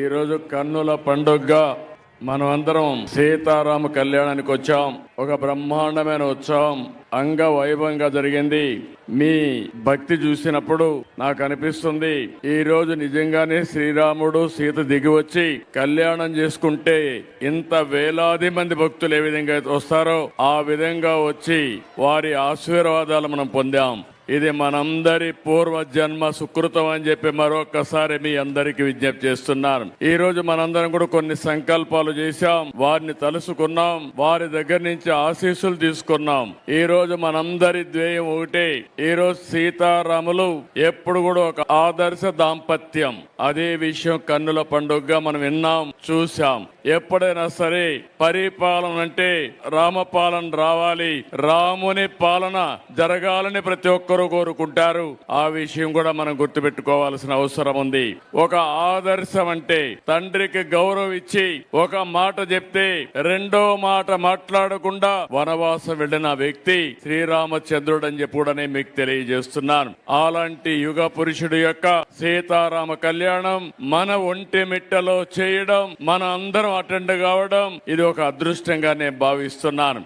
ఈరోజు కన్నుల పండుగగా మనమందరం సీతారామ కళ్యాణానికి వచ్చాం. ఒక బ్రహ్మాండమైన ఉత్సవం అంగ వైభవంగా జరిగింది. మీ భక్తి చూసినప్పుడు నాకు అనిపిస్తుంది ఈ రోజు నిజంగానే శ్రీరాముడు సీత దిగి వచ్చి కళ్యాణం చేసుకుంటే ఇంత వేలాది మంది భక్తులు ఏ విధంగా అయితే వస్తారో ఆ విధంగా వచ్చి వారి ఆశీర్వాదాలు మనం పొందాం. ఇది మనందరి పూర్వ జన్మ సుకృతం అని చెప్పి మరొకసారి మీ అందరికి విజ్ఞప్తి చేస్తున్నాను. ఈ రోజు మనందరం కూడా కొన్ని సంకల్పాలు చేశాం. వారిని తలుసుకున్నాం. వారి దగ్గర నుంచి ఆశీస్సులు తీసుకున్నాం. ఈ రోజు మనందరి ధ్యేయం ఒకటే. ఈ రోజు సీతారాములు ఎప్పుడు కూడా ఒక ఆదర్శ దాంపత్యం. అదే విషయం కన్నుల పండుగగా మనం విన్నాం చూశాం. ఎప్పుడైనా సరే పరిపాలన అంటే రామపాలన రావాలి. రాముని పాలన జరగాలని ప్రతి ఒక్కరు కోరుకుంటారు? ఆ విషయం కూడా మనం గుర్తుపెట్టుకోవాల్సిన అవసరం ఉంది. ఒక ఆదర్శం అంటే తండ్రికి గౌరవం ఇచ్చి ఒక మాట చెప్తే రెండో మాట మాట్లాడకుండా వనవాసం వెళ్ళిన వ్యక్తి శ్రీరామచంద్రుడు అని చెప్పి కూడా నేను మీకు తెలియజేస్తున్నాను. అలాంటి యుగ పురుషుడు యొక్క సీతారామ కళ్యాణం మన ఒంటి మిట్టలో చేయడం మన అందరం అటెండ్ కావడం ఇది ఒక అదృష్టంగా నేను భావిస్తున్నాను.